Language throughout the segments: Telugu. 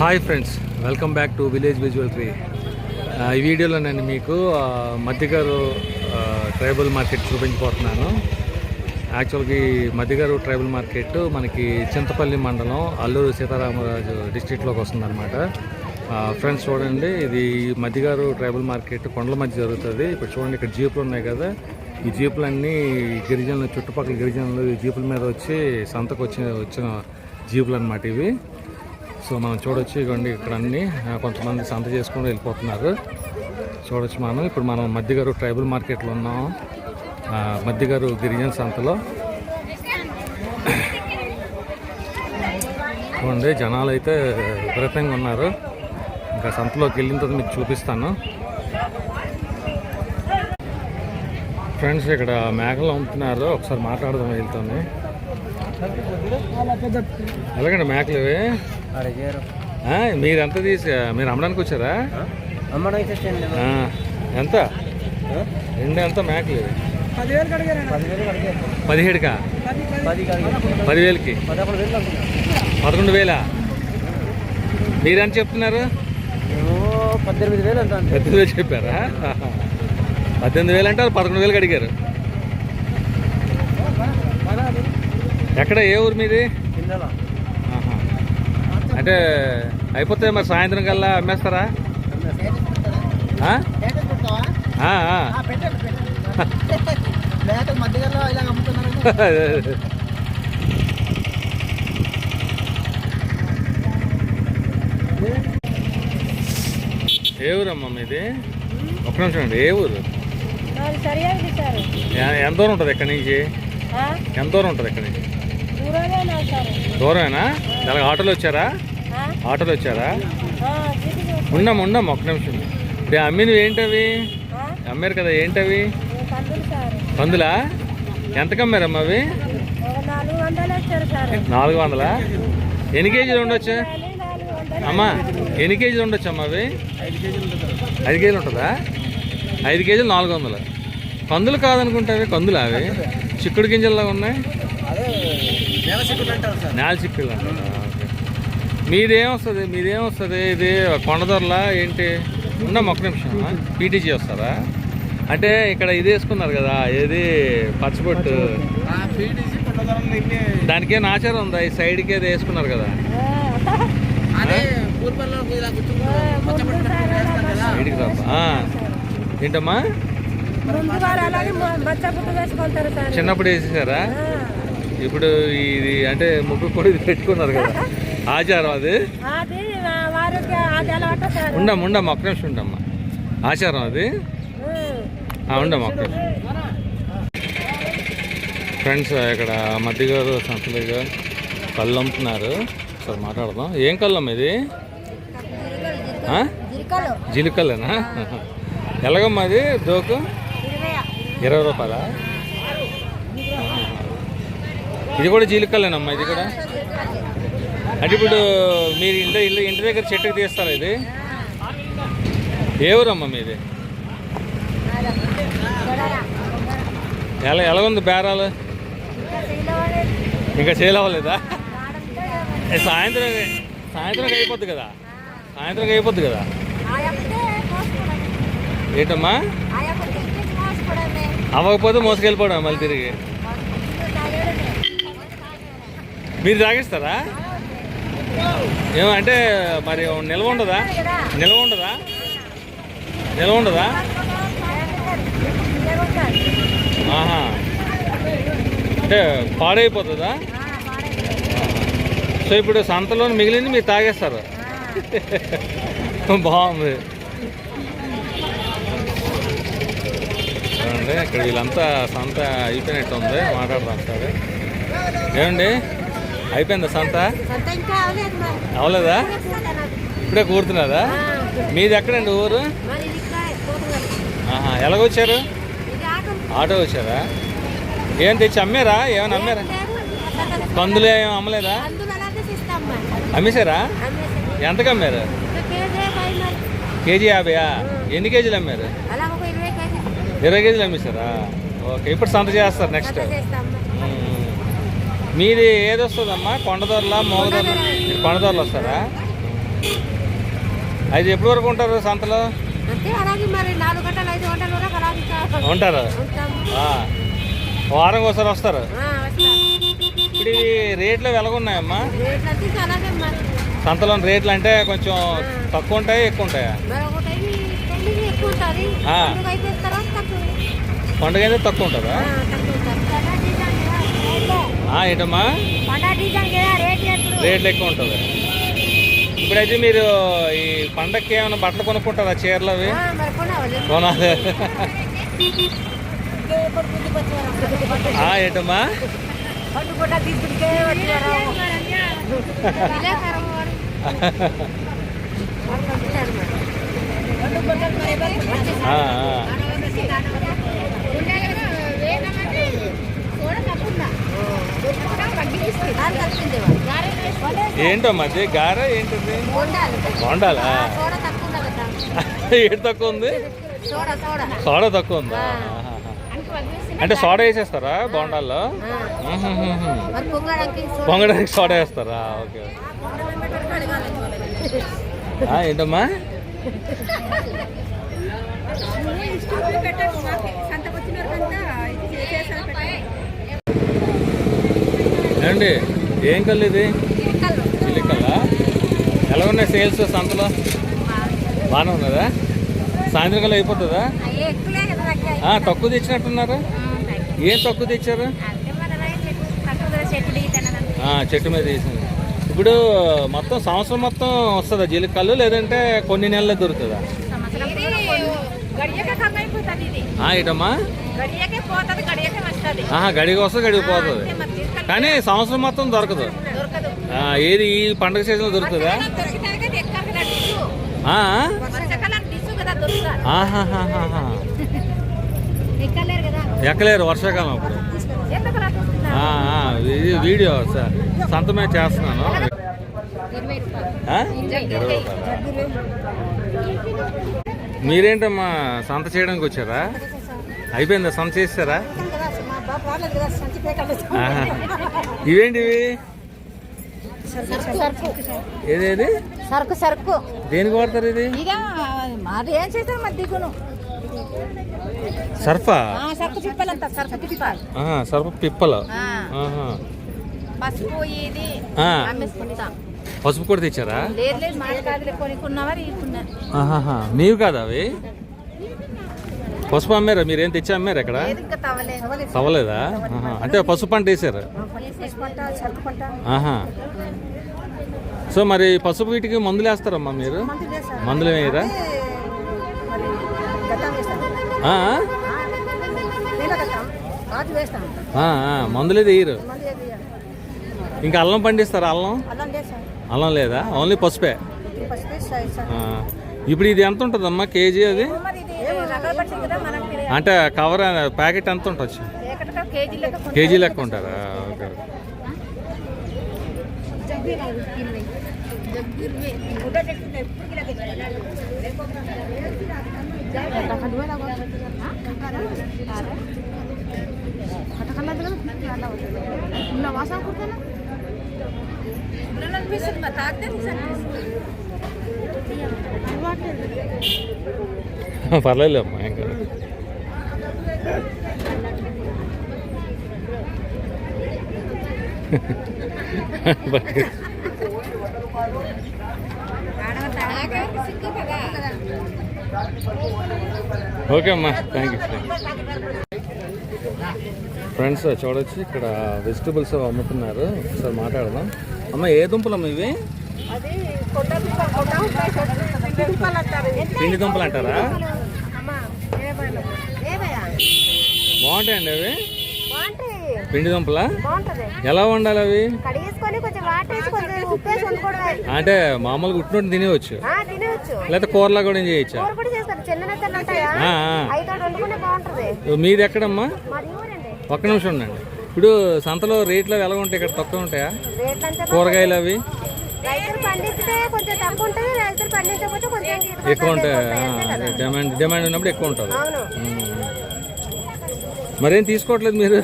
Hi friends welcome back to village visual tree ఈ వీడియోలో నేను మీకు మధ్యగారు ట్రైబల్ మార్కెట్ చూపించబోతున్నాను. యాక్చువల్గా ఈ మధ్యగారు ట్రైబల్ మార్కెట్ మనకి చింతపల్లి మండలం అల్లూరు సీతారామరాజు డిస్టిక్లోకి వస్తుందన్నమాట. ఫ్రెండ్స్ చూడండి ఇది మధ్యగారు ట్రైబల్ మార్కెట్ కొండల మధ్య జరుగుతుంది. ఇప్పుడు చూడండి ఇక్కడ జీపులు ఉన్నాయి కదా. ఈ జీపులన్నీ గిరిజనులు చుట్టుపక్కల గిరిజనులు ఈ జీపుల మీద వచ్చి సంతకు వచ్చిన వచ్చిన జీపులు అనమాట ఇవి. సో మనం చూడొచ్చు ఇవ్వండి ఇక్కడ అన్ని. కొంతమంది సంత చేసుకొని వెళ్ళిపోతున్నారు. చూడొచ్చు మనం. ఇప్పుడు మనం మధ్యగారు ట్రైబల్ మార్కెట్లో ఉన్నాం. మధ్యగారు గిరిజన సంతలో. చూడండి జనాలు అయితే విపరీతంగా ఉన్నారు. ఇంకా సంతలోకి వెళ్ళిన తర్వాత మీకు చూపిస్తాను. ఫ్రెండ్స్ ఇక్కడ మేకలు అమ్ముతున్నారు. ఒకసారి మాట్లాడదాం వీళ్ళతోని. ఎలాగండి మేకలు ఇవి? అడిగారు. మీరు ఎంత తీసి మీరు అమ్మడానికి వచ్చారా? అమ్మడం అయితే స్టాండ్ లేదు. ఆ, ఎంత? రెండు ఎంత? పదివేలకు అడిగారు. పదిహేడుకా? పదివేలకి. పదకొండు వేలు మీరెంత చెప్తున్నారు? పద్దెనిమిది వేలు పద్దెనిమిది వేలు చెప్పారా? పద్దెనిమిది వేలు అంటే పదకొండు వేలకు అడిగారు. ఎక్కడ? ఏ ఊరు మీది. అంటే అయిపోతే మరి సాయంత్రం కల్లా అమ్మేస్తారా? ఏ ఊరమ్మా మీది ఒక్క నిమిషం అండి ఏ ఊరు? ఎంత దూరం ఉంటుంది ఎక్కడి నుంచి? ఎంత దూరం ఉంటుంది ఎక్కడి నుంచి? దూరమేనా? అలాగ ఆటోలో వచ్చారా? ఆటోలో వచ్చారా? ఉన్నాం ఉన్నాం ఒక్క నిమిషం. ఇప్పుడు అమ్మినవి ఏంటవి? అమ్మారు కదా ఏంటవి? పందులా? ఎంతకు అమ్మారమ్మా అవి? ఒక నాలుగు వందలు? ఎన్ని కేజీలు ఉండొచ్చు? అమ్మా ఎన్ని కేజీలు ఉండొచ్చు అమ్మా అవి? ఐదు కేజీలు ఉంటుందా? ఐదు కేజీలు నాలుగు వందలు. కందులు కాదనుకుంటా అవి కందులు అవి? చిక్కుడు గింజల్లా ఉన్నాయి? నేల చిక్కులు నేల చిక్కుడు అంటారా? ఓకే. మీదేం వస్తుంది మీదేం వస్తుంది ఇది కొండదొరలా ఏంటి? ఉన్న ఒక్క నిమిషం. పీటీజీ వస్తారా అంటే ఇక్కడ ఇది వేసుకున్నారు కదా ఏది పచ్చబొట్టు? దానికి ఏం ఆచారం ఉందా? ఈ సైడ్కి ఏదో వేసుకున్నారు కదా? సైడ్కి. ఏంటమ్మా? చిన్నప్పుడు వేసేసారా? ఇప్పుడు ఇది అంటే ముగ్గు కూడా ఇది పెట్టుకున్నారు కదా. ఆచారం అది? ఉండమ్మా ఉండమ్మా ఒక్క నిమిషం ఉండమ్మా. ఆచారం అది? ఉండమ్మా ఒక్క నిమిషం. ఫ్రెండ్స్ ఇక్కడ మధ్యగారు సంతలుగా కళ్ళు అమ్ముతున్నారు. ఒకసారి మాట్లాడదాం. ఏం కళ్ళం ఇది? జీలికల్లేనా ఎలాగమ్మా అది దోకు? ఇరవై. ఇరవై రూపాయలా? ఇది కూడా జీలికల్లేనమ్మా ఇది కూడా? అంటే ఇప్పుడు మీరు ఇంటి ఇల్లు ఇంటి దగ్గర చెట్టుకు తీస్తారా ఇది? ఏ ఊరమ్మా మీది? ఎలా ఎలా ఉంది బేరాలు? ఇంకా సేల్ అవ్వలేదా? సాయంత్రం సాయంత్రం అయిపోద్ది కదా? సాయంత్రం అయిపోద్ది కదా? ఏంటమ్మా? అవ్వకపోతే మోసుకెళ్ళిపోవడం మళ్ళీ తిరిగి. మీరు తాగిస్తారా? ఏమంటే మరి నిల్వ ఉండదా? నిల్వ ఉండదా? నిల్వ ఉండదా? ఆహా. అంటే పాడైపోతుందా? సో ఇప్పుడు సంతలో మిగిలింది మీరు తాగేస్తారు. బాగుంది. ఇక్కడ వీళ్ళంతా సంత అయిపోయినట్టు ఉంది మాట్లాడదాం సరే ఏమండి? అయిపోయిందా సంత? అవలేదు ఇప్పుడే కూర్చున్నదా మీది ఎక్కడండి ఊరు? ఎలాగొచ్చారు? ఆటం. వచ్చారా? ఏం తెచ్చి అమ్మారా? ఏమైనా అమ్మారా? కందులు ఏం అమ్మలేదా? అమ్మేశారా? ఎంతకు అమ్మారు? కేజీ యాభైయా? ఎన్ని కేజీలు అమ్మారు? ఇరవై కేజీ ఇరవై కేజీలు అమ్మేశారా? ఓకే ఇప్పుడు సంత చేస్తారు నెక్స్ట్. మీది ఏది వస్తుందమ్మా కొండదొరలా మోగదొరల కొండదొరలు వస్తారా? అయితే ఎప్పటి వరకు ఉంటారు సంతలో? మరి. ఉంటారు. వారం ఒకసారి వస్తారు. ఇప్పుడు ఇవి రేట్లు మరి. సంతలో రేట్లు అంటే కొంచెం తక్కువ ఉంటాయా ఎక్కువ ఉంటాయా? మరి పండుగ అయితే తక్కువ ఉంటుందా ఆ, తక్కువ ఉంటుంది పండగ డిజైన్ కదా, రేట్లే. ఆ, ఏంటమ్మా? రేట్లు ఎక్కువ ఉంటుంది. ఇప్పుడైతే మీరు ఈ పండగకి ఏమైనా బట్టలు కొనుక్కుంటారా చీరలు అవి? కొనాలి. ఆ, ఏంటమ్మా పూట తీసుకుంటే వచ్చారు విలేకరం వాడు. వాడు పంపించాడు మరి. పండు పూటలు మరి ఎవరు? ఆ, ఏంటో మధ్య గార ఏంటిది? బొండాలా? ఏడు తక్కువ ఉంది? సోడా తక్కువ ఉందా? అంటే సోడా వేసేస్తారా బొండాల్లో? పొంగడానికి సోడా వేస్తారా? ఓకే ఏంటమ్మా? పెట్టారు ఏమండి? ఏం కళ్ళు ఇది? చిల్లికల్లా ఎలా ఉన్నాయి సేల్స్ సంతలో? బాగానే ఉన్నదా? సాయంత్రం కల్లా అయిపోతుందా తక్కువ తెచ్చినట్టున్నారు. ఏం తక్కువ తెచ్చారు? చెట్టు మీద వేసింది ఇప్పుడు మొత్తం సంవత్సరం మొత్తం వస్తుందా? జీలికల్లు లేదంటే కొన్ని నెలలే దొరుకుతుందా? ఇటమ్మా? గడియకే వస్తుంది. గడికి పోతుంది. కానీ సంవత్సరం మొత్తం దొరకదు. ఏది ఈ పండగ సీజన్లో దొరుకుతుందా. ఎక్కలేరు వర్షాకాలం అప్పుడు. ఇది వీడియో స- సంత మీద చేస్తున్నాను? మీరేంటమ్మా సంత చేయడానికి వచ్చారా? అయిపోయిందా? సంత చేస్తారా ఇవేంటివి? సరుకు ఏదేది? సరుకు సరుకు. దేనికి వాడతారు ఇది? మరి ఏం చేస్తారు మరి దిగును? సర్ఫా? ఆ, సరుకు పిప్పలంట సరుకు పిప్పాలి. సర్ఫ పిప్పలు. పసుపు ఇది ఆ. అమ్మేసుకుంటాం. పసుపు కూడా తెచ్చారా? లేదు లేదు మాట కాదులే కొనుక్కున్నావా. మీవి కాదా అవి? పసుపు అమ్మారా? మీరేం తెచ్చి అమ్మారు ఇక్కడ? లేదు ఇంకా తవ్వలేదు. అంటే పసుపు పంట వేసారు. ఆహా. సో మరి పసుపు వీటికి మందులు వేస్తారమ్మా మీరు? మందులు వేయరా? మందులే వేయరు ఇంకా అల్లం పండిస్తారా అల్లం? అల్లం లేదా ఓన్లీ పసుపే. ఇప్పుడు ఇది ఎంత ఉంటుందమ్మా కేజీ అది? అంటే కవర్ ప్యాకెట్ ఎంత ఉండొచ్చు ఎక్కడ కేజీ లెక్క ఉంటారా ఓకే ఓకే. వాసన కుడతానా అనిపిస్తుంది మరి తాగితే పర్లేదు అమ్మా ఇంకా ఓకే అమ్మా. థ్యాంక్ యూ ఫ్రెండ్స్ చూడొచ్చు. ఇక్కడ వెజిటబుల్స్ అమ్ముతున్నారు. ఒకసారి మాట్లాడదాం. అమ్మ ఏ దుంపలమ్మ ఇవి? పిండి దుంపలు అంటారా బాగుంటాయండి అవి? పిండి దుంపలా? ఎలా వండాలి అవి? అంటే మామూలుగా ఉట్టినట్టు తినేవచ్చు లేకపోతే కూరలా కూడా చేయొచ్చా? మీది ఎక్కడమ్మా? ఒక్క నిమిషం ఉండండి. ఇప్పుడు సంతలో రేట్లు ఎలా ఉంటాయి ఇక్కడ తక్కువ ఉంటాయా? కూరగాయలు అవి? ఎక్కువ ఉంటాయి. డిమాండ్ డిమాండ్ ఉన్నప్పుడు ఎక్కువ ఉంటుంది. మరేం తీసుకోవట్లేదు మీరు?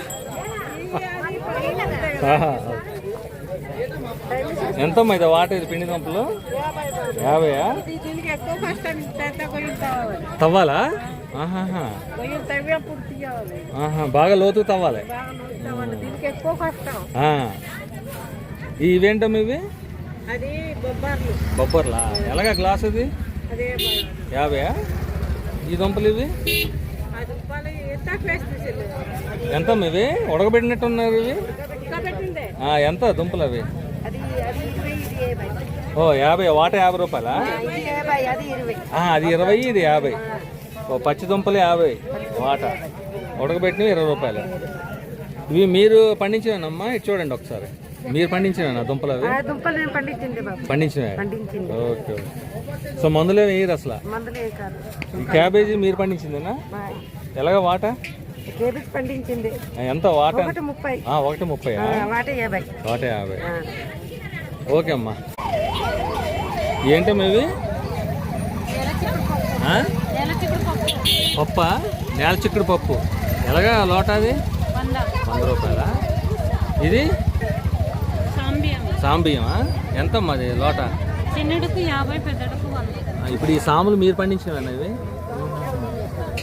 ఎంతమ్మా ఇది వాటర్ ఇది పిండి దంపలు? యాభైయా? తవ్వాలా? బాగా లోతు తవ్వాలి. ఇవేంటమ్మా ఇవి? బొబ్బర్లా. ఎలాగా గ్లాస్ ఇది? యాభైయా? ఈ దంపలు ఇవి? ఎంత ఇవి? ఉడకబెట్టినట్టు ఉన్నారు ఇవి ఎంత దుంపలు అవి? ఇది ఓ యాభై వాట యాభై రూపాయలా? ఇది అది ఇరవై. ఇది యాభై. ఓ పచ్చి దుంపలు యాభై. వాట. ఉడకబెట్టినవి ఇరవై రూపాయలు. ఇవి మీరు పండించినమ్మా ఇటు చూడండి ఒకసారి. మీరు పండించినా దుంపలు అవి? పండించినవే? ఓకే సో మందులు ఏమి వేయరు అసలు? క్యాబేజీ మీరు పండించిందేనా? ఎలాగ వాట? కేబీజ్ పండించింది. ఎంత వాట? ఒకటి ముప్పై. ఆ, ఒకటి ముప్పై ఆ, వాట యాభై. వాట యాభై. ఆ. ఓకే అమ్మా. ఏంటమ్మా ఇవి? పప్ప? నేల చిక్కుడు పప్పు. ఎలాగా లోట అది? వంద. రూపాయలా? ఇది? సాంబియ్యమా ఎంతమ్మా అది లోట? చిన్నడుకు యాభై పెద్దడుకు ఇప్పుడు ఈ సాములు మీరు పండించినవేనా ఇవి?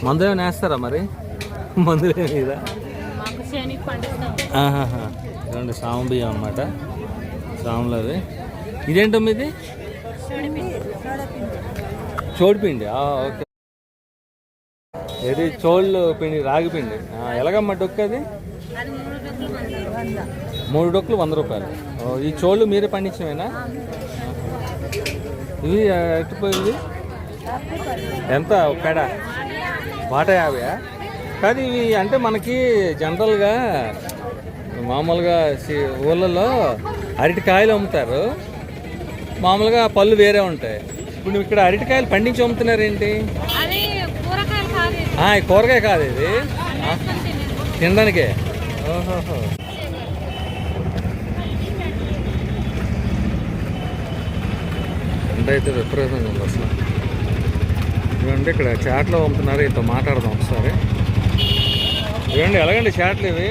మందులు ఏమైనా వేస్తారా మరి? మందులు ఏమి ఇదా మాకు శనికి పండిస్తాం. ఆహాహా. ఇదండి సాము బియ్యం అన్నమాట. సాములు అవి. ఇదేంటమ్మా ఇది చోడిపిండి. ఓకే. ఏది? చోళ్ళు పిండి రాగి పిండి. ఎలాగమ్మా డొక్కు అది? అది మూడు డొక్కులు వంద రూపాయలు. ఈ చోళ్ళు మీరే పండించమేనా ఇవి ఆ, ఎట్టుపోయింది ఎంత? పెడ? వాట యాభయా కాదు ఇవి అంటే మనకి జనరల్గా మామూలుగా ఊళ్ళలో అరటికాయలు అమ్ముతారు. మామూలుగా పళ్ళు వేరే ఉంటాయి. ఇప్పుడు నువ్వు ఇక్కడ అరటికాయలు పండించి అమ్ముతున్నారేంటి? కూరగాయ కాదు ఇది. తినడానికే. ఓహోహో ఎండ అయితే విపరీతంగా ఉంది అసలు. ఇవ్వండి ఇక్కడ చాట్లు అమ్ముతున్నారు ఇంత మాట్లాడదాం ఒకసారి. ఇవ్వండి ఎలాగండి చాట్లు ఇవి?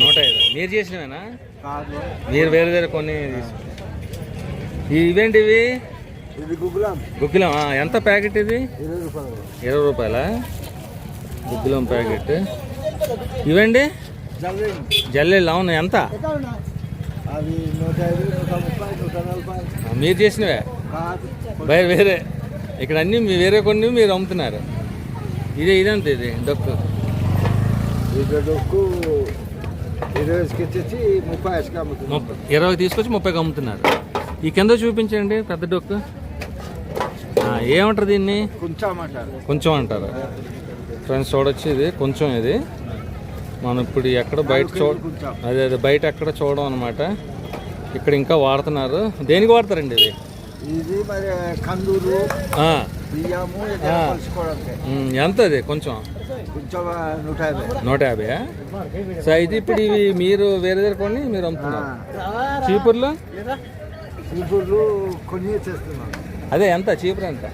నూట ఐదు. మీరు చేసినవేనా? మీరు వేరే వేరే కొన్ని ఇవేంటి ఇవి? గుగ్గులాం. ఎంత ప్యాకెట్ ఇది? ఇరవై రూపాయలు. గుగ్గిలం ప్యాకెట్. ఇవండి జల్లెళ్ళు అవును ఎంత? అది నూట ఐదు నూట ముప్పై నూట నలభై. ఆ, మీరు చేసినవే? బయట వేరే. ఇక్కడ అన్నీ మీ వేరే కొన్ని మీరు అమ్ముతున్నారు. ఇదే ఇదంత ఇది డొక్కు. ఇది డొక్కు ఇరవై తెచ్చి ముప్పై ఇరవై తీసుకొచ్చి ముప్పైకి అమ్ముతున్నారు. ఈ కింద చూపించండి పెద్ద డొక్కు. ఏమంటారు దీన్ని? కొంచెం అంటారు. కొంచెం అంటారు ఫ్రెండ్స్ చూడొచ్చు ఇది కొంచెం ఇది. మనం ఇప్పుడు ఎక్కడ బయట చూడ అదే అదే బయట ఎక్కడ చూడడం అనమాట ఇక్కడ ఇంకా వాడుతున్నారు. దేనికి వాడతారండి ఇది? మరి కందూరు బియ్యము ఎంత అది కొంచెం? నూట యాభై. సో అయితే ఇప్పుడు ఇవి మీరు వేరే దగ్గర కొని మీరు అమ్ముతున్నారు. చీపుర్లు? చీపుర్లు కొన్ని అదే ఎంత? చీపురు ఎంత?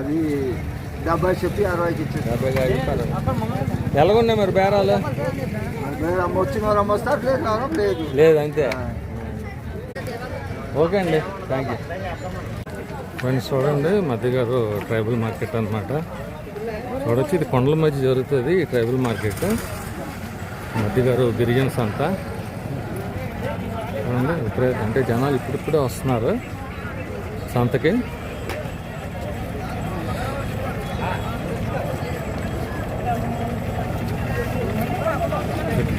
అది డెబ్బై చెప్పి అరవైకి ఇచ్చేది డెబ్బై ఐదు రూపాయలు. ఎలాగున్నాయి మరి బేరాలు? వచ్చిన వారు అమ్మొస్తారు లేదు లేదు. లేదు అంతే. ఓకే అండి థ్యాంక్ యూ. ఫ్రెండ్స్ చూడండి మధ్యగారు ట్రైబల్ మార్కెట్ అన్నమాట. చూడొచ్చు ఇది కొండల మధ్య జరుగుతుంది ఈ ట్రైబల్ మార్కెట్. మధ్యగారు గిరిజన్స్ అంతా చూడండి ఇప్పుడే అంటే జనాలు ఇప్పుడిప్పుడే వస్తున్నారు సంతకి.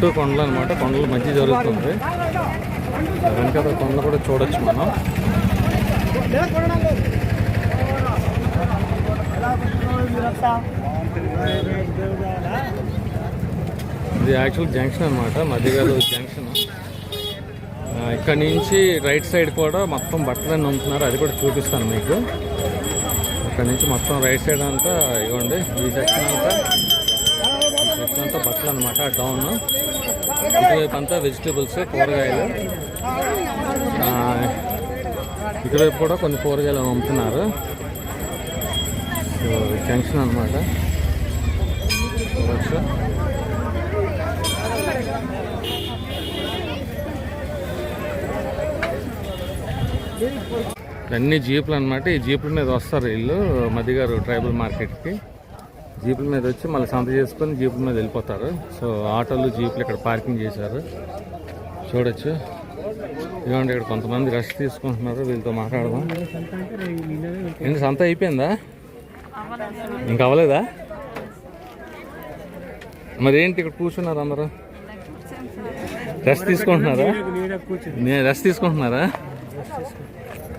చుట్టూ కొండలు అనమాట కొండల మధ్య జరుగుతుంది. వెనకాల కొండలు కూడా చూడొచ్చు మనం. ఇది యాక్చువల్ జంక్షన్ అనమాట మధ్యగారు జంక్షన్ ఇక్కడ నుంచి రైట్ సైడ్ కూడా మొత్తం బట్టలన్నీ అమ్ముతున్నారు అది కూడా చూపిస్తాను మీకు. ఇక్కడ నుంచి మొత్తం రైట్ సైడ్ అంతా ఇవ్వండి. ఈ సెక్షన్ అంతా. ఇదంతా బట్టలు అనమాట డౌన్ ఇటువైపు అంతా వెజిటేబుల్స్ కూరగాయలు. ఇటువైపు కూడా కొన్ని కూరగాయలు అమ్ముతున్నారు. జంక్షన్ అనమాట అన్ని జీపులు అనమాట ఈ జీపుల మీద వస్తారు వీళ్ళు మధ్యగారు ట్రైబల్ మార్కెట్కి జీపుల మీద వచ్చి మళ్ళీ సంత చేసుకొని జీపుల మీద వెళ్ళిపోతారు. సో ఆటోలు జీపులు ఇక్కడ పార్కింగ్ చేశారు. చూడొచ్చు. ఇదిగోండి ఇక్కడ కొంతమంది రెస్ట్ తీసుకుంటున్నారు. వీళ్ళతో మాట్లాడదాం. ఏంటి సంత అయిపోయిందా? ఇంకా అవ్వలేదా? మరి ఏంటి ఇక్కడ కూర్చున్నారు అందరూ? రెస్ట్ తీసుకుంటున్నారా? నేను రెస్ట్ తీసుకుంటున్నారా?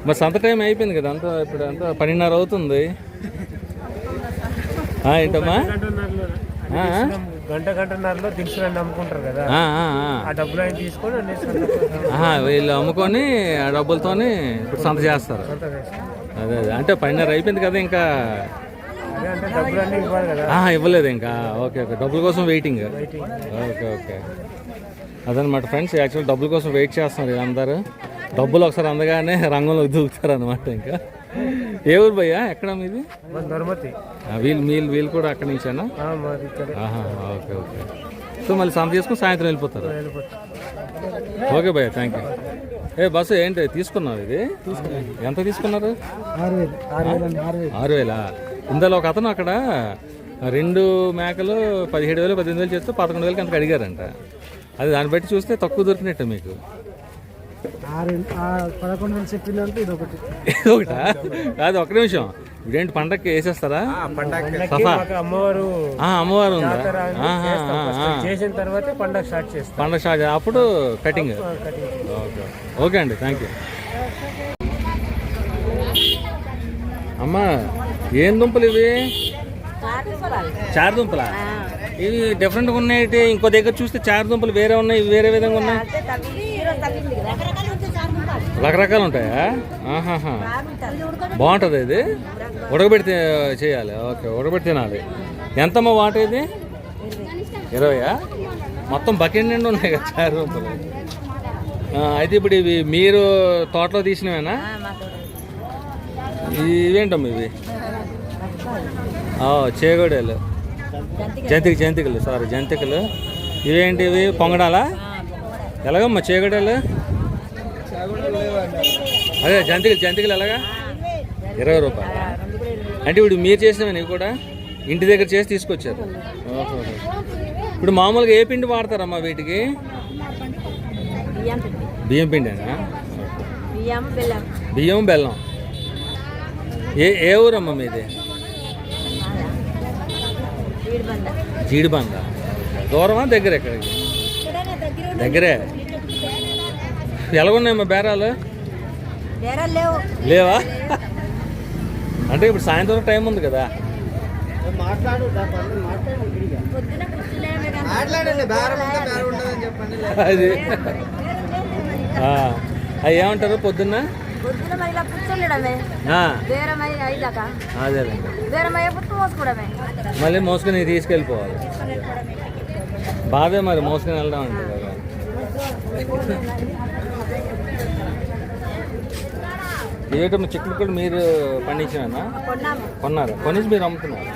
మరి సంత టైం అయిపోయింది కదా అంతా ఇప్పుడు అంతా పన్నెండున్నర అవుతుంది. ఏంటమ్మా? గంట గంటన్నరలో దినుసులు అమ్ముకుంటారు కదా. ఆ, డబ్బులు ఆయన తీసుకొని వీళ్ళు అమ్ముకొని ఆ డబ్బులతోని ఇప్పుడు సంత చేస్తారు. అదే అదే. అంటే పన్నెండున్నర అయిపోయింది కదా ఇంకా? ఇవ్వలేదు ఇంకా. Okay okay. డబ్బుల కోసం వెయిటింగ్. Okay okay. అదనమాట ఫ్రెండ్స్. యాక్చువల్ డబ్బుల కోసం వెయిట్ చేస్తున్నారు వీళ్ళందరూ. డబ్బులు ఒకసారి అందగానే రంగంలో దూకుతారు అనమాట ఇంకా. ఏ ఊరు భయ్యా? ఎక్కడ మీది? ధర్మతి వీళ్ళు వీళ్ళు వీళ్ళు కూడా అక్కడి నుంచేనా? Okay okay. సో మళ్ళీ సంత చేసుకుని సాయంత్రం వెళ్ళిపోతారు? ఓకే భయ్య థ్యాంక్ యూ ఏ బస్సు ఏంటి? తీసుకున్నావు ఇది? ఎంత తీసుకున్నారు? ఆరు వేలు ఇందులో ఒక అతను అక్కడ రెండు మేకలు పదిహేడు వేలు పద్దెనిమిది వేలు చేస్తే పదకొండు వేలకి అంతకు అడిగారంట. అది దాన్ని బట్టి చూస్తే తక్కువ దొరికినట్టు మీకు. పదకొండు వేలు చెప్పింది అంటే ఇది ఒకటి ఒకటా కాదు ఒక్క నిమిషం. ఇదేంటి పండక్కి వేసేస్తారా? సఫా? అమ్మవారు ఆ, అమ్మవారు ఉందా. చేసిన తర్వాతే పండగ స్టార్ట్ చేస్తాం. పండగ స్టార్ట్ అప్పుడు కటింగ్. ఓకే ఓకే అండి థ్యాంక్ యూ. అమ్మా ఏం దుంపలు ఇవి? చారు దుంపలా? ఇవి డిఫరెంట్గా ఉన్నాయి ఇంకో దగ్గర చూస్తే చారు దుంపలు వేరే ఉన్నాయి ఇవి వేరే విధంగా ఉన్నాయి. రకరకాలు ఉంటాయా? బాగుంటుంది ఇది? ఉడకబెడితే చేయాలి. ఓకే ఉడకబెట్టి తినాలి. ఎంతమ్మా వాటర్ ఇది? ఇరవయా? మొత్తం బకెట్ నిండి ఉన్నాయి కదా చారు అయితే ఇప్పుడు ఇవి మీరు తోటలో తీసినవేనా? ఇవేంటమ్మా ఇవి? చేగోడేలు. జంతిక జంతికలు సారీ జంతికలు. ఇవేంటి ఇవి? పొంగడాలా. ఎలాగమ్మా చేగోడేలు? అదే జంతికలు జంతికలు ఎలాగా? ఇరవై రూపాయలు? అంటే ఇప్పుడు మీరు చేసినవి కూడా? ఇంటి దగ్గర చేసి తీసుకొచ్చారు. ఓహో. ఇప్పుడు మామూలుగా ఏ పిండి వాడతారమ్మా వీటికి? బియ్యం పిండి బియ్యం పిండేనా? బియ్యం బెల్లం. ఏ ఏ ఊరమ్మా మీది? జీడిబంద దూరమా దగ్గర ఎక్కడికి? దగ్గరే. ఎలాగున్నాయమ్మా బేరాలు? లేవు. లేవా? అంటే ఇప్పుడు సాయంత్రం టైం ఉంది కదా. అది. ఆ, అవి ఏమంటారు పొద్దున్న? మళ్ళీ మోసుకొని తీసుకెళ్ళిపోవాలి. బాధే మరి మోసుకొని వెళ్దాం అంటే కదా ఏటమ్మా చిక్కుడు కూడా మీరు పండించినా కొన్నారు? కొనేసి మీరు అమ్ముతున్నారు?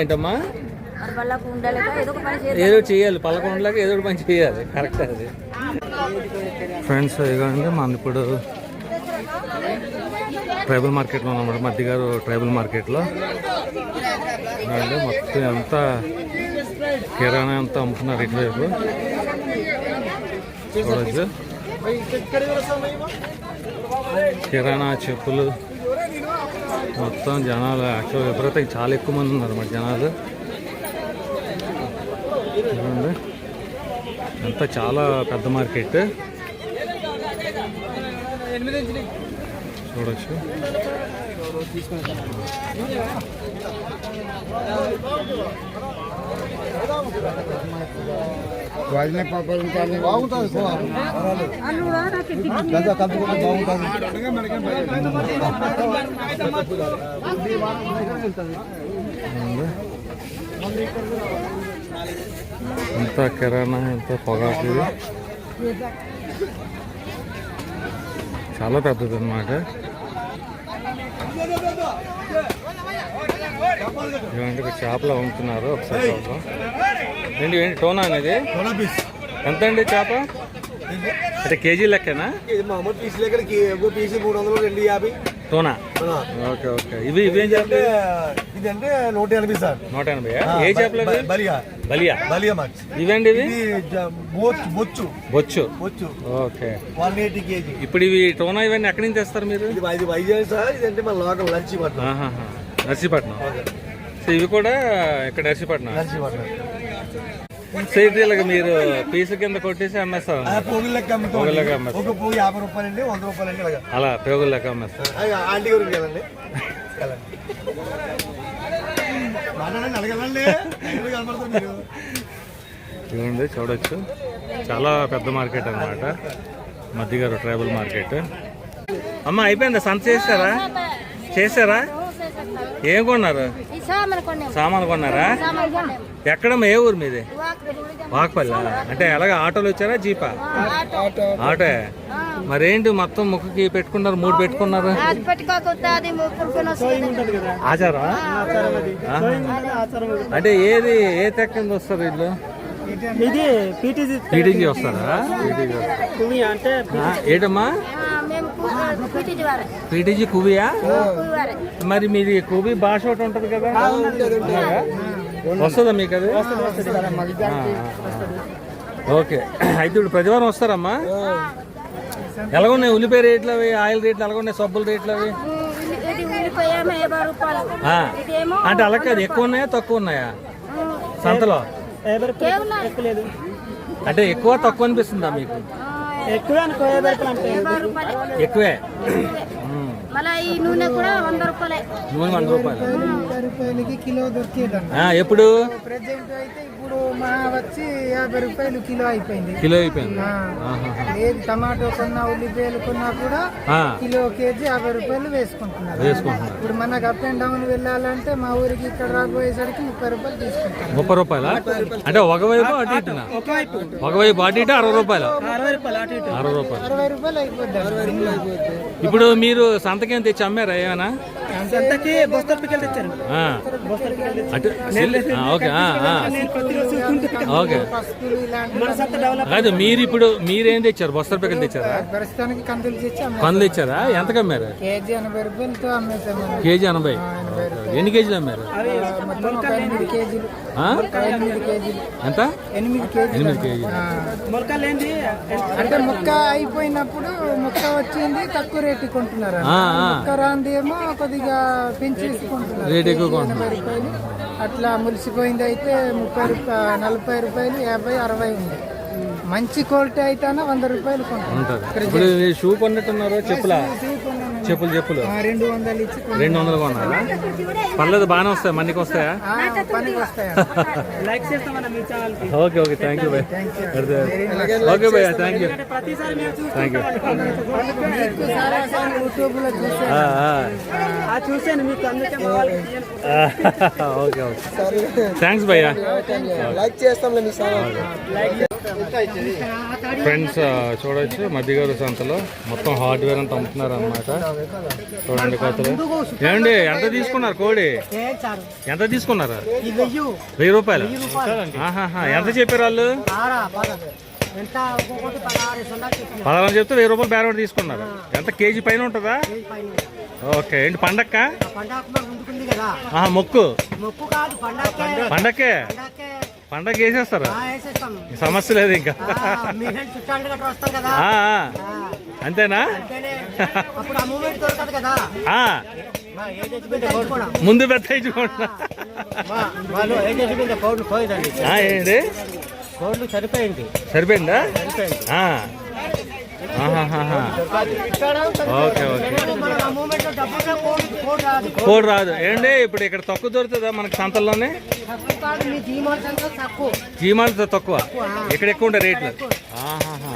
ఏంటమ్మా? ఏదో చేయాలి పలకొండలాగా ఏదో పని చేయాలి కరెక్ట్ అది. ఫ్రెండ్స్ ఇదిగోండి మన ఇప్పుడు ట్రైబల్ మార్కెట్లో ఉన్నమాట మధ్య గారు ట్రైబల్ మార్కెట్లో. మొత్తం అంతా కిరాణా అంతా అమ్ముతున్నారు ఇటువైపు చూడొచ్చు. కిరాణా చెప్పులు. మొత్తం జనాలు యాక్చువల్ విపరీతంగా చాలా ఎక్కువ మంది ఉన్నారు మరి జనాలు. చూడండి అంతా చాలా పెద్ద మార్కెట్. చూడొచ్చు. వాళ్ళనే పాపం బాగుంటుంది ఎంత కిరాణా ఎంత పొగాకు చాలా పెద్దది అనమాట ఇలాంటి చేపలు అమ్ముతున్నారు ఒకసారి ఏంటి ఏంటి? టోనా అనేది? ఎంత అండి చేప? అంటే కేజీ లెక్కనా? మామూలు పీస్ పీస్ మూడు వందలు రెండు యాభై. టోనా. Okay okay. ఇవి ఇవేం అంటే చేపలు? ఇది అంటే నూట ఎనభై సార్. నూట ఎనభై ఏ చేపలు బలియా. బలియా? బలియా మాక్స్. ఇవేంటి ఇవి? బొచ్చు బొచ్చు. బొచ్చు. బొచ్చు. ఓకే. One eighty KG. ఇప్పుడు ఇవి టోనా ఇవన్నీ ఎక్కడి నుంచి తెస్తారు మీరు? ఇది ఇది వైజాగ్ సార్ ఇదంటే మన లోకల్ లంచ్ పట్నం ఆహాహా. నర్సీపట్నం. సో ఇవి కూడా ఇక్కడ నర్సీపట్నం. లంచ్ పట్నం సో ఇది ఇలాగ మీరు పీసు కింద కొట్టేసి అమ్మేస్తాం. ఒక పువ్వు యాభై రూపాయలు అండి వంద రూపాయలు అండి ఇలాగా. అలా ఆంటీ గురించి వెళ్ళండి. చూడండి చూడొచ్చు. చాలా పెద్ద మార్కెట్ అన్నమాట. మధ్యగారు ట్రైబల్ మార్కెట్. అమ్మ అయిపోయిందా? సంత చేస్తారా చేశారా ఏం కొన్నారు? సామాన్ కొన్నారా? ఎక్కడమ్మా ఏ ఊరు మీది? వాక్ వాకపల్లి. అంటే ఎలాగ ఆటోలు వచ్చారా జీపా? ఆటో. మరేంటి మొత్తం ముక్కుకి పెట్టుకున్నారు మూడు పెట్టుకున్నారు? ఆచారం. అంటే ఏది ఏ తెక్క కింద వస్తారు వీళ్ళు? ఇది పీటీజీ వస్తారా? ఏంటమ్మా? పీటీజీ వారే. మరి మీది కువి భాష ఒకటి ఉంటుంది కదా? వస్తుందా మీకు అది. ఓకే. అయితే ఇప్పుడు ప్రతివారం వస్తారమ్మా? ఎలాగ ఉన్నాయి ఉల్లిపాయ రేట్లు అవి ఆయిల్ రేట్లు ఎలాగ ఉన్నాయి సబ్బుల రేట్లు అవి? అంటే అలా కాదు ఎక్కువ ఉన్నాయా తక్కువ ఉన్నాయా సంతలో అంటే ఎక్కువ తక్కువ అనిపిస్తుందా మీకు? ఎక్కువ. మళ్ళీ ఈ నూనె కూడా వంద రూపాయలే. నూనె వంద రూపాయలు. రూపాయలకి కిలో దొరికేదండి ఆ, ఎప్పుడు? ప్రజెంట్ అయితే ఇప్పుడు మా వచ్చి యాభై రూపాయలు కిలో అయిపోయింది. కిలో అయిపోయింది. ఏది టమాటో కొన్నా ఉల్లిపాయలు కొన్నా కూడా ఆ, కిలో కేజీ యాభై రూపాయలు వేసుకుంటున్నారు. వేసుకుంటున్నారు. ఇప్పుడు మనకు అప్ అండ్ డౌన్ వెళ్ళాలంటే మా ఊరికి ఇక్కడ రాబోయేసరికి ముప్పై రూపాయలు తీసుకుంటారు. ముప్పై రూపాయల? అంటే ఒకవైపు అటు ఇటునా? ఒకవైపు అటు ఇటు అరవై రూపాయలు? అరవై రూపాయలు అటు ఇటు. అరవై రూపాయలు. అరవై రూపాయలు అయిపోద్ది. ఇప్పుడు మీరు సంతకేం తెచ్చి అమ్మారా ఏమైనా అటు ఆ, ఓకే కాదు మీరు ఇప్పుడు మీరేం తెచ్చారు? బస్తర్ పిక్కలు తెచ్చారా? పండ్లు తెచ్చారా? ఎంత కమ్మారు కేజీ ఎనభై. ఎన్ని కేజీలు అమ్మారు? ఎంత? ఎనిమిది కేజీలు. అంటే ముక్క అయిపోయినప్పుడు ముక్క వచ్చింది తక్కువ రేటు కొంటున్నారు ఆ, ఆ. ముక్క రాంది ఏమో కొద్దిగా పెంచి తీసుకుంటున్నారు రేట్ ఎక్కువ కేజీ కొంటున్నారు. ఎనభై రూపాయలు. అట్లా ములిసిపోయింది అయితే ముప్పై రూపాయ నలభై రూపాయలు యాభై అరవై ఉంది. మంచి క్వాలిటీ అయితేనే వంద రూపాయలు మీరు షూ కొన్నట్టున్నారు చెప్పులా? చెప్పులు చెప్పులు. ఆ, రెండు వందలు ఇచ్చి కొను- రెండు వందలు కొన్నారా పర్లేదు బాగానే వస్తాయి. మన్నికి వస్తాయా? ఆ, పనికి వస్తాయి? లైక్ చేస్తామన్న మీ ఛానల్కి okay. Okay thank you bye okay భయ్యా థ్యాంక్ యూ ప్రతిసారి మేము చూస్తాం thank you. Okay okay. Thanks భయ్యా లైక్ సార్ ఫ్రెండ్స్ చూడొచ్చు. మధ్యగారు సంతలో. మొత్తం హార్డ్వేర్ అంతా అమ్ముతున్నారు అనమాట చూడండి కొత్తలు ఏమండి ఎంత తీసుకున్నారు కోడి? ఎంత తీసుకున్నారు? వెయ్యి రూపాయలు. ఎంత చెప్పారు వాళ్ళు? పదహారు చెప్తే వెయ్యి రూపాయలు బేరం తీసుకున్నారు. ఎంత? కేజీ పైన ఉంటుందా? ఓకే ఏంటి పండక్క? ఆహా, మొక్కు. పండక్కే. పండగ వేసేస్తారు? సమస్య లేదు ఇంకా. అంతేనా. ముందు పెద్ద ఏంటి సరిపోయింది. సరిపోయిందా. Okay okay. కోడ్ రాదు. ఏంటి? ఇప్పుడు ఇక్కడ తక్కువ దొరుకుతుందా మనకి సంతల్లోనే? జీమాలు తక్కువ. ఇక్కడ ఎక్కువ ఉంటాయి రేట్లు. ఆహాహా.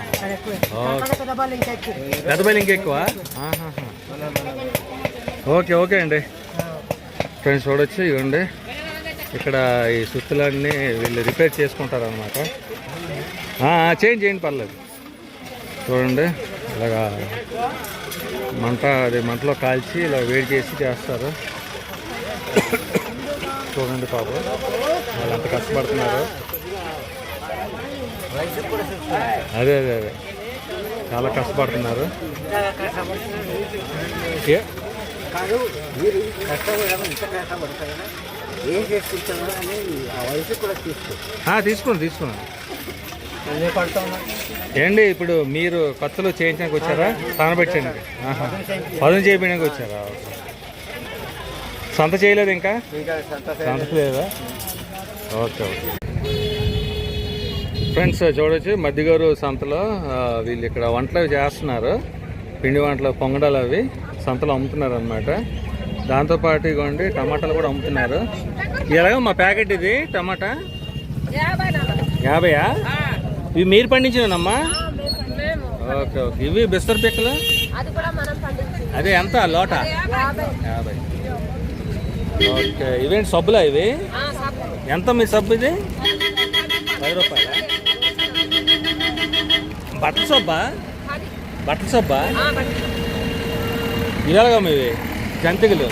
ఇంకెక్కువ ఓకే ఓకే అండి. ఫ్రెండ్స్ చూడొచ్చు ఇవ్వండి. ఇక్కడ ఈ సుత్తులన్నీ వీళ్ళు రిపేర్ చేసుకుంటారు అనమాట చేయండి చేయండి పర్లేదు. చూడండి. ఇలాగా మంట అది మంటలో కాల్చి ఇలా వేడి చేసి చేస్తారు. చూడండి పాపం. వాళ్ళు ఎంత కష్టపడుతున్నారు. అదే అదే అదే. చాలా కష్టపడుతున్నారు. తీసుకోండి తీసుకోండి. ఏండి ఇప్పుడు మీరు కొత్తలో చేయించడానికి వచ్చారా? స్థానపెట్టండి పదం చేయడానికి వచ్చారా? సంత చేయలేదు ఇంకా? సంత లేదా ఓకే ఓకే. ఫ్రెండ్స్ చూడొచ్చు మధ్యగారు సంతలో వీళ్ళు ఇక్కడ వంటలు అవి చేస్తున్నారు. పిండి వంటలు పొంగడాలు అవి సంతలో అమ్ముతున్నారు అనమాట దాంతోపాటు ఇగోండి టమాటాలు కూడా అమ్ముతున్నారు. ఎలాగో మా ప్యాకెట్ ఇది టమాటా? యాభైయా? ఇవి మీరు పండించినమ్మా ఓకే ఓకే. ఇవి బిస్తర్ పిక్కలు? అది ఎంత లోట? యాభై. ఓకే. ఇవేంటి సబ్బులా ఇవి? ఎంత మీ సబ్బు ఇది? పది రూపాయల? బట్టల సబ్బా? బట్టల సబ్బా? ఇలాగా ఇవి? జంతికలు?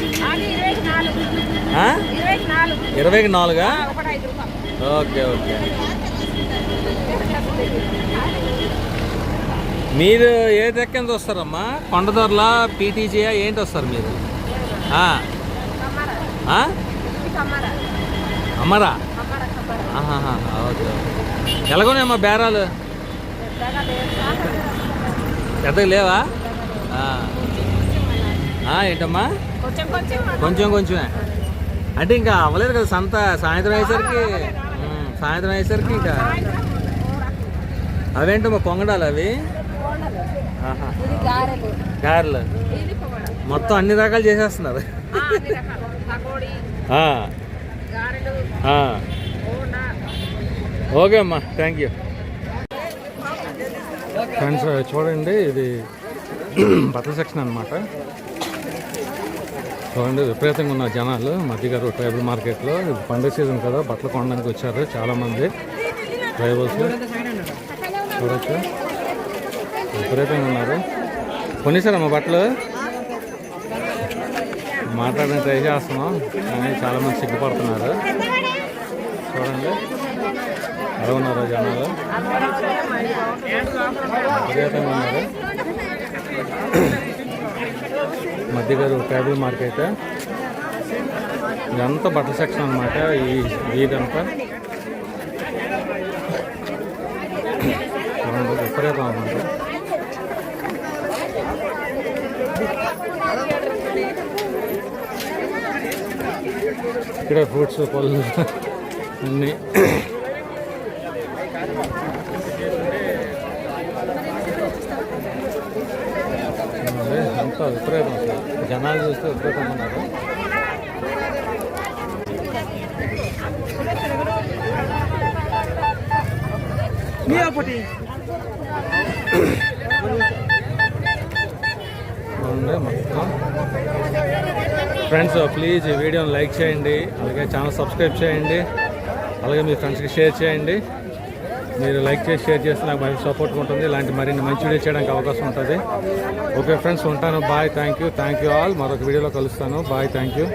ఇరవైకి నాలుగా. Okay okay. మీరు ఏ దక్కింది వస్తారమ్మా? కొండదొరలా పీటీజీయా ఏంటి వస్తారు మీరు? అమ్మరా ఓకే ఓకే. ఎలాగోనేమ్మా బేరాలు? పెద్దగా లేవా? ఏంటమ్మా కొంచెం కొంచెం కొంచెం కొంచెమే. అంటే ఇంకా అవ్వలేదు కదా సంత సాయంత్రం అయ్యేసరికి? సాయంత్రం అయ్యేసరికి ఇంకా అవేంటమ్మా పొంగడాలు అవి? గారెలు. మొత్తం అన్ని రకాలు చేసేస్తున్నారు. ఓకే అమ్మా థ్యాంక్ యూ ఫ్రెండ్స్ చూడండి ఇది బట్టల సెక్షన్ అనమాట చూడండి విపరీతంగా ఉన్న జనాలు. మధ్యగారు ట్రైబల్ మార్కెట్లో ఇది పండుగ సీజన్ కదా బట్టలు కొనడానికి వచ్చారు చాలామంది. ట్రైబల్స్ చూడొచ్చు. విపరీతంగా ఉన్నారు కొనేసారమ్మా బట్టలు మాట్లాడడానికి ట్రై చేస్తున్నాం కానీ చాలామంది సిగ్గుపడుతున్నారు. చూడండి. ఎలా ఉన్నారు జనాలు? విపరీతంగా ఉన్నారు మధ్యగారు ట్రైబల్ మార్కెట్ ఇదంతా బట్టల సెక్షన్ అనమాట ఈ ఇదంతా చూడండి విపరీతం ఇక్కడ ఫ్రూట్స్ పళ్ళు అన్నీ. అదే అంతా విపరీతం అసలు. జనాలు చూస్తే విపరీతం ఉన్నారు ఒకటి ఫ్రెండ్స్ ప్లీజ్ ఈ వీడియోని లైక్ చేయండి. అలాగే ఛానల్ సబ్స్క్రైబ్ చేయండి. అలాగే మీ ఫ్రెండ్స్కి షేర్ చేయండి. మీరు లైక్ చేసి షేర్ చేస్తే నాకు మంచి సపోర్ట్ ఉంటుంది. ఇలాంటి మరిన్ని మంచి వీడియో చేయడానికి అవకాశం ఉంటుంది. ఓకే ఫ్రెండ్స్ ఉంటాను. Bye thank you thank you all మరొక వీడియోలో కలుస్తాను. Bye thank you